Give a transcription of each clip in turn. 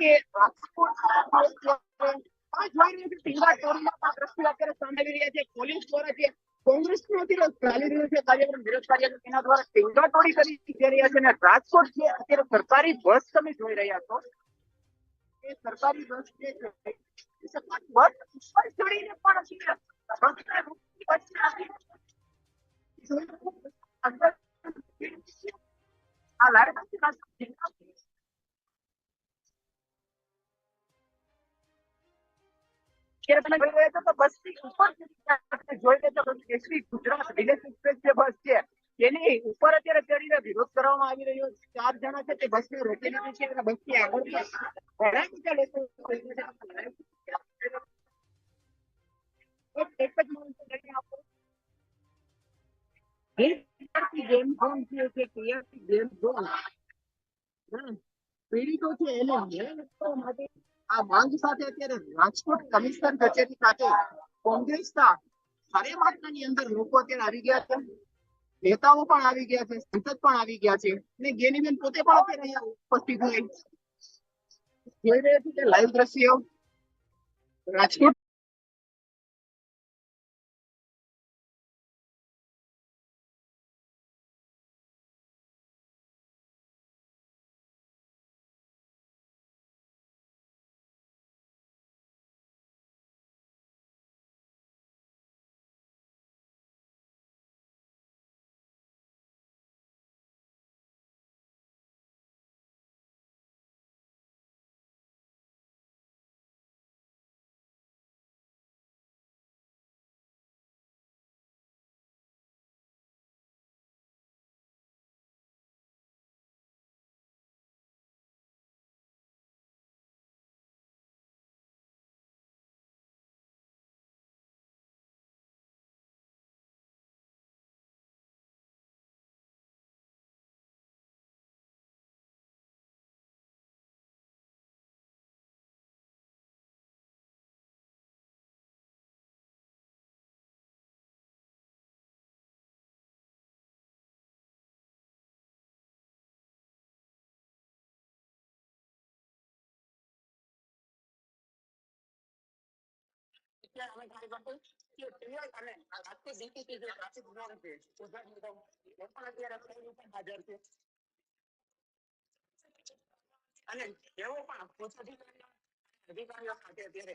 કે સરકારી બસ તમે જોઈ રહ્યા છો, એ સરકારી બસ જે સરકારી બસ ઉપર ચડીને પણ આ લાડકાના અત્યારે તમે જોઈ રહ્યા તો બસની ઉપર જોઈ રહ્યા છો કેસરી ગુજરાત વિલેજ એક્સપ્રેસ જે બસ છે તેની ઉપર અત્યારે ચડીને વિરોધ કરવામાં આવી રહ્યો છે ચાર જણા છે તે બસને રોકી લીધી છે અને બસની આગળ ઘણા બધા લોકો ગેમ ઝોન છે કે. પીડિતો છે એને માટે આ માંગ સાથે અત્યારે રાજકોટ કમિશનર કચેરી ખાતે કોંગ્રેસના હરે માત્રાની અંદર લોકો અત્યારે આવી ગયા છે. નેતાઓ પણ આવી ગયા છે, સંસદ પણ આવી ગયા છે અને ગેનીબેન પોતે પણ અત્યારે અહીંયા ઉપસ્થિત હોય. જોઈ રહ્યા છે કે લાઈવ દ્રશ્ય. રાજકોટ અમે કાર્યકર્તા કે ક્લિયર અને રાજકોટ ડીસીપી જે ટ્રાફિક ઝોન છે ગુજરાત નિગમ એ પણ અત્યારે ફોન ઉપર હાજર છે અને એવો પણ ઉચ્ચ અધિકારીઓ અધિકારીઓ સાથે અત્યારે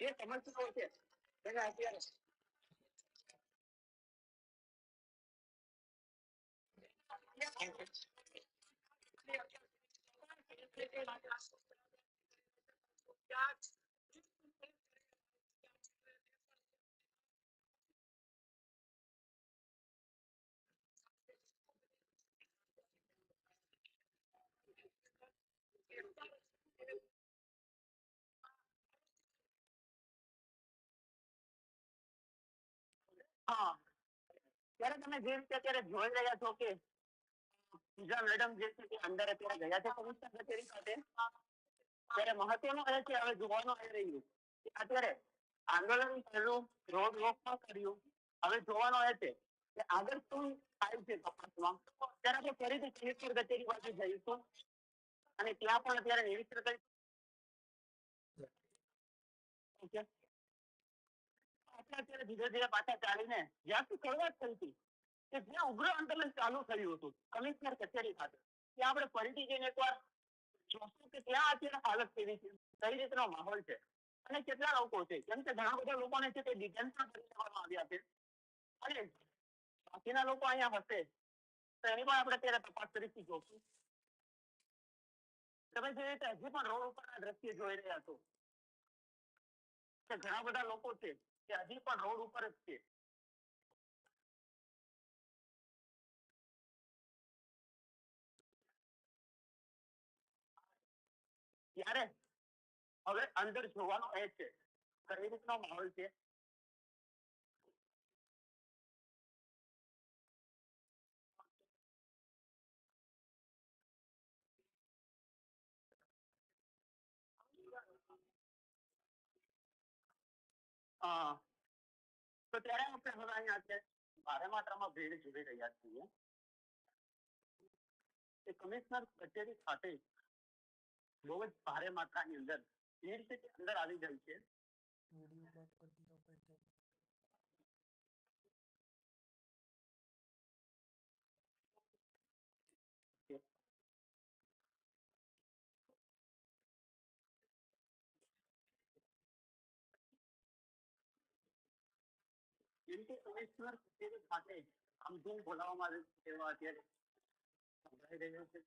જે સમસ્યાઓ છે, તેને અત્યારે ત્યારે તમે જે રીતે અત્યારે જોઈ રહ્યા છો કે પૂજા મેડમ જે છે તે અંદર અત્યારે ગયા છે કમિશનર કચેરી ખાતે, ત્યારે મહત્વનું એ છે હવે જોવાનું એ રહ્યું કે અત્યારે આંદોલન કર્યું રોડ રોક પણ કર્યું, હવે જોવાનું એ છે કે આગળ શું થાય છે તપાસમાં. ત્યારે આપણે ફરીથી કલેક્ટર કચેરી પાસે જઈશું અને ત્યાં પણ અત્યારે નિરીક્ષણ કરીશું ઓકે. અત્યારે ધીરે ધીરે પાછા ચાલીને જ્યાંથી શરૂઆત થઈ હતી, કે જ્યાં ઉગ્ર આંદોલન ચાલુ થયું હતું, કમિશનર કચેરી ખાતે, ત્યાં આપણે ફરીથી જઈને એકવાર જોશું કે ત્યાં અત્યારે હાલત કેવી છે, કઈ રીતનો માહોલ છે, અને કેટલા લોકો છે, કેમ કે ઘણા બધા લોકોને છે તે ડિટેન્શન કરી દેવામાં આવ્યા છે. અને બાકીના લોકો અહીંયા હશે, તો એની પણ આપણે અત્યારે તપાસ તરીકે જોશું. તમે જે રીતે હજી પણ રોડ ઉપરના દ્રશ્ય જોઈ રહ્યા છો, કે ઘણા બધા લોકો છે કે હજી પણ રોડ ઉપર જ છે. ત્યારે હવે અંદર જોવાનો એ છે કઈ રીતનો માહોલ છે? તો ત્યારે આપણે હવે અહીંયા અત્યારે ભારે માત્રામાં ભીડ જોઈ રહ્યા છીએ. એ કમિશનર કચેરી ખાતે બહુ જ ભારે માત્રાની અંદર ભીડ છે અંદર આવી ગઈ છે. કે કમિશનર કચેરી ખાતે આમધૂમ બોલાવવામાં આવે છે તેવા અત્યારે સંભળાઈ રહ્યો છે.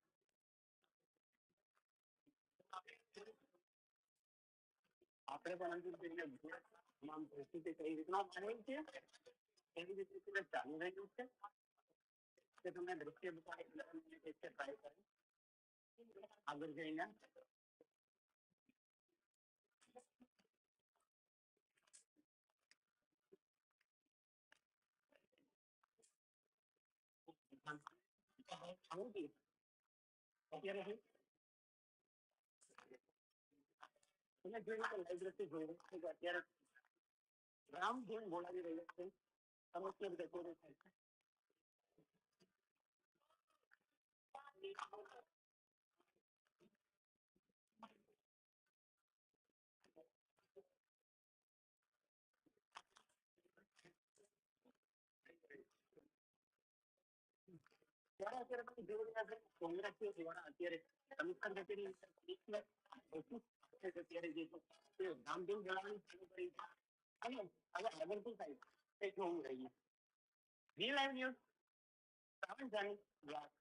આપણે પણ અંતિમ કરીને તમામ પરિસ્થિતિ કઈ રીતના બની છે, એવી રીતે ચાલી રહ્યું છે. કે તમને દ્રશ્ય બતાવી આગળ જઈને અત્યારે શું તમે જોયું કે અત્યારે રામધૂન બોલાવી રહ્યા છે સમસ્યા થાય છે ત્યારે અત્યારે અત્યારે જે છે તે ધામધૂમ જણાવવાની થાય તે જોવું રહ્યું. વી લાઈવ ન્યૂઝ સાવંત જાણી વાત